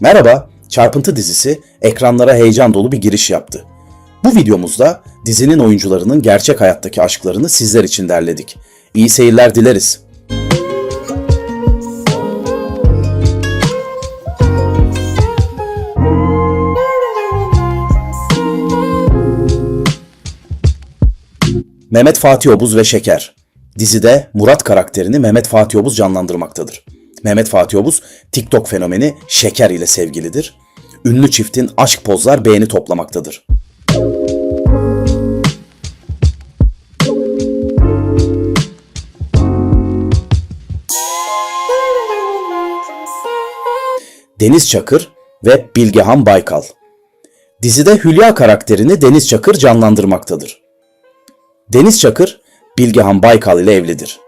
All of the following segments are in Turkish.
Merhaba, Çarpıntı dizisi ekranlara heyecan dolu bir giriş yaptı. Bu videomuzda dizinin oyuncularının gerçek hayattaki aşklarını sizler için derledik. İyi seyirler dileriz. Mehmet Fatih Obuz ve Şeker. Dizide Murat karakterini Mehmet Fatih Obuz canlandırmaktadır. Mehmet Fatih Obuz, TikTok fenomeni Şeker ile sevgilidir. Ünlü çiftin aşk pozlar beğeni toplamaktadır. Deniz Çakır ve Bilgehan Baykal. Dizide Hülya karakterini Deniz Çakır canlandırmaktadır. Deniz Çakır, Bilgehan Baykal ile evlidir.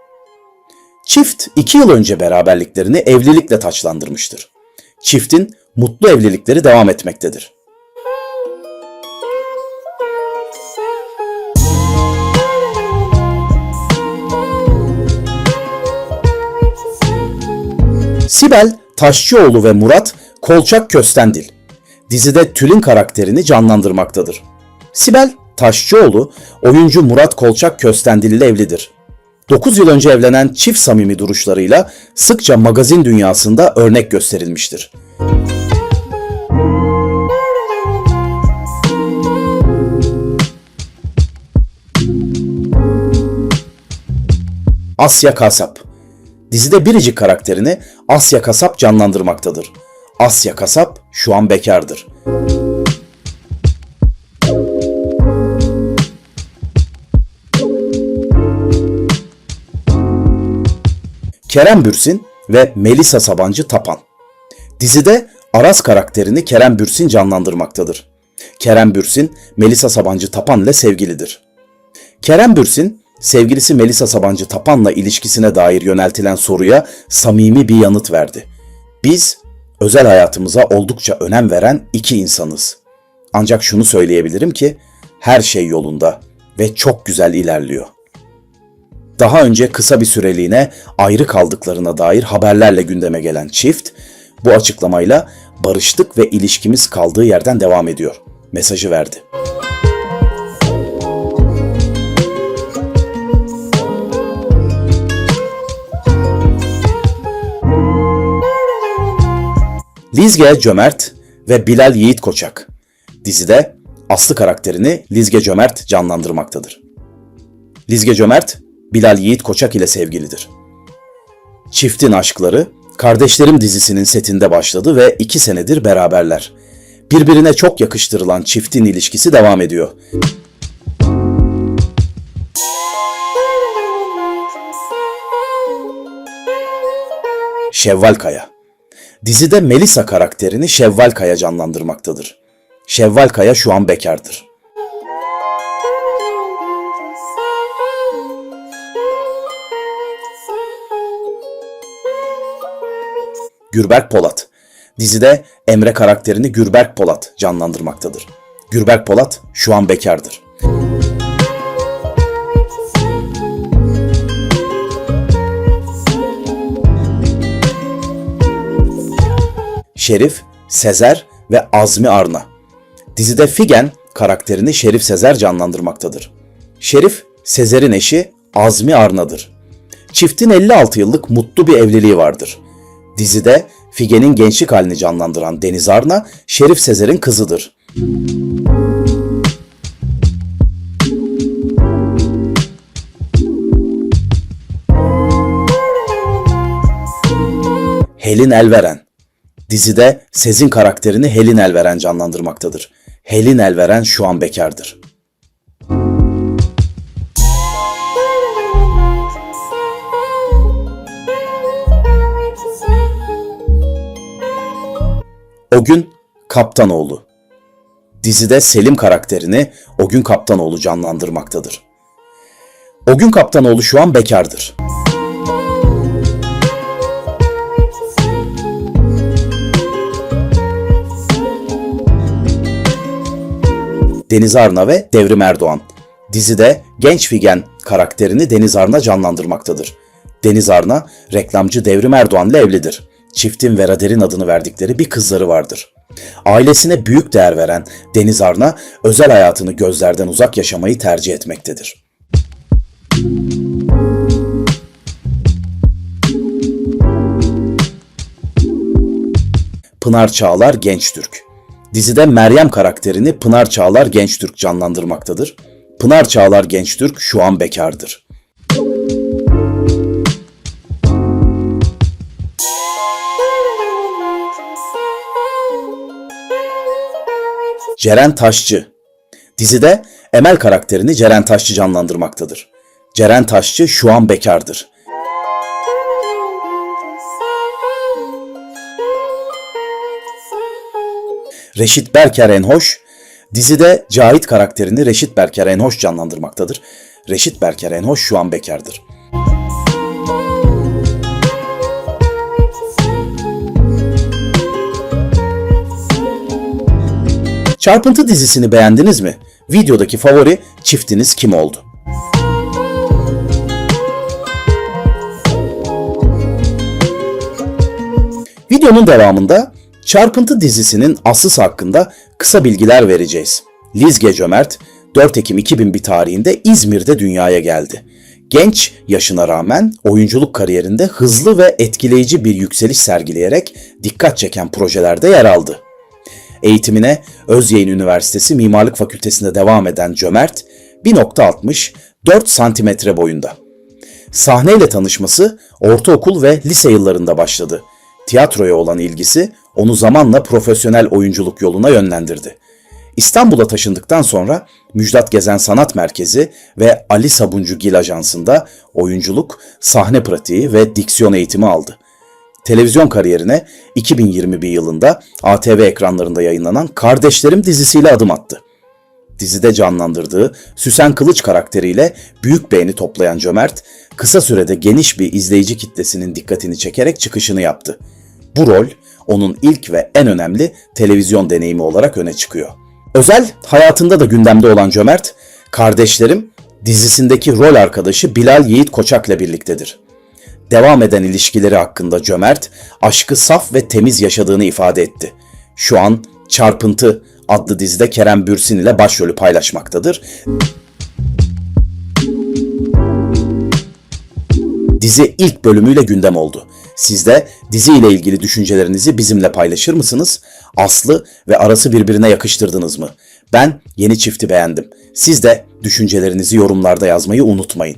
Çift iki yıl önce beraberliklerini evlilikle taçlandırmıştır. Çiftin mutlu evlilikleri devam etmektedir. Sibel Taşçıoğlu ve Murat Kolçak Köstendil. Dizide Tülin karakterini canlandırmaktadır. Sibel Taşçıoğlu oyuncu Murat Kolçak Köstendil ile evlidir. 9 yıl önce evlenen çift samimi duruşlarıyla sıkça magazin dünyasında örnek gösterilmiştir. Asya Kasap Dizide biricik karakterini Asya Kasap canlandırmaktadır. Asya Kasap şu an bekardır. Kerem Bürsin ve Melisa Sabancı Tapan. Dizide Aras karakterini Kerem Bürsin canlandırmaktadır. Kerem Bürsin, Melisa Sabancı Tapan ile sevgilidir. Kerem Bürsin, sevgilisi Melisa Sabancı Tapan'la ilişkisine dair yöneltilen soruya samimi bir yanıt verdi. Biz özel hayatımıza oldukça önem veren iki insanız. Ancak şunu söyleyebilirim ki her şey yolunda ve çok güzel ilerliyor. Daha önce kısa bir süreliğine ayrı kaldıklarına dair haberlerle gündeme gelen çift bu açıklamayla barıştık ve ilişkimiz kaldığı yerden devam ediyor mesajı verdi. Lizge Cömert ve Bilal Yiğit Koçak dizide Aslı karakterini Lizge Cömert canlandırmaktadır. Lizge Cömert, Bilal Yiğit Koçak ile sevgilidir. Çiftin aşkları Kardeşlerim dizisinin setinde başladı ve iki senedir beraberler. Birbirine çok yakıştırılan çiftin ilişkisi devam ediyor. Şevval Kaya Dizide Melisa karakterini Şevval Kaya canlandırmaktadır. Şevval Kaya şu an bekardır. Gürberk Polat. Dizide Emre karakterini Gürberk Polat canlandırmaktadır. Gürberk Polat şu an bekardır. Şerif, Sezer ve Azmi Arna. Dizide Figen karakterini Şerif Sezer canlandırmaktadır. Şerif, Sezer'in eşi Azmi Arna'dır. Çiftin 56 yıllık mutlu bir evliliği vardır. Dizide Figen'in gençlik halini canlandıran Deniz Arna, Şerif Sezer'in kızıdır. Helin Elveren Dizide Sezin karakterini Helin Elveren canlandırmaktadır. Helin Elveren şu an bekardır. O gün Kaptanoğlu. Dizide Selim karakterini O gün Kaptanoğlu canlandırmaktadır. O gün Kaptanoğlu şu an bekardır. Deniz Arna ve Devrim Erdoğan. Dizide genç Figen karakterini Deniz Arna canlandırmaktadır. Deniz Arna reklamcı Devrim Erdoğan ile evlidir. Çiftin Vera Derin adını verdikleri bir kızları vardır. Ailesine büyük değer veren Deniz Arna, özel hayatını gözlerden uzak yaşamayı tercih etmektedir. Pınar Çağlar Gençtürk Dizide Meryem karakterini Pınar Çağlar Gençtürk canlandırmaktadır. Pınar Çağlar Gençtürk şu an bekardır. Ceren Taşçı Dizide Emel karakterini Ceren Taşçı canlandırmaktadır. Ceren Taşçı şu an bekardır. Reşit Berker Enhoş, dizide Cahit karakterini Reşit Berker Enhoş canlandırmaktadır. Reşit Berker Enhoş şu an bekardır. Çarpıntı dizisini beğendiniz mi? Videodaki favori çiftiniz kim oldu? Videonun devamında Çarpıntı dizisinin aslısı hakkında kısa bilgiler vereceğiz. Lizge Cömert 4 Ekim 2001 tarihinde İzmir'de dünyaya geldi. Genç yaşına rağmen oyunculuk kariyerinde hızlı ve etkileyici bir yükseliş sergileyerek dikkat çeken projelerde yer aldı. Eğitimine Özyeğin Üniversitesi Mimarlık Fakültesi'nde devam eden Cömert 1.60 4 santimetre boyunda. Sahneyle tanışması ortaokul ve lise yıllarında başladı. Tiyatroya olan ilgisi onu zamanla profesyonel oyunculuk yoluna yönlendirdi. İstanbul'a taşındıktan sonra Müjdat Gezen Sanat Merkezi ve Ali Sabuncu Gil Ajansı'nda oyunculuk, sahne pratiği ve diksiyon eğitimi aldı. Televizyon kariyerine 2021 yılında ATV ekranlarında yayınlanan Kardeşlerim dizisiyle adım attı. Dizide canlandırdığı Süsen Kılıç karakteriyle büyük beğeni toplayan Cömert, kısa sürede geniş bir izleyici kitlesinin dikkatini çekerek çıkışını yaptı. Bu rol onun ilk ve en önemli televizyon deneyimi olarak öne çıkıyor. Özel hayatında da gündemde olan Cömert, Kardeşlerim dizisindeki rol arkadaşı Bilal Yiğit Koçak'la birliktedir. Devam eden ilişkileri hakkında Cömert, aşkı saf ve temiz yaşadığını ifade etti. Şu an Çarpıntı adlı dizide Kerem Bürsin ile başrolü paylaşmaktadır. Dizi ilk bölümüyle gündem oldu. Siz de dizi ile ilgili düşüncelerinizi bizimle paylaşır mısınız? Aslı ve arası birbirine yakıştırdınız mı? Ben yeni çifti beğendim. Siz de düşüncelerinizi yorumlarda yazmayı unutmayın.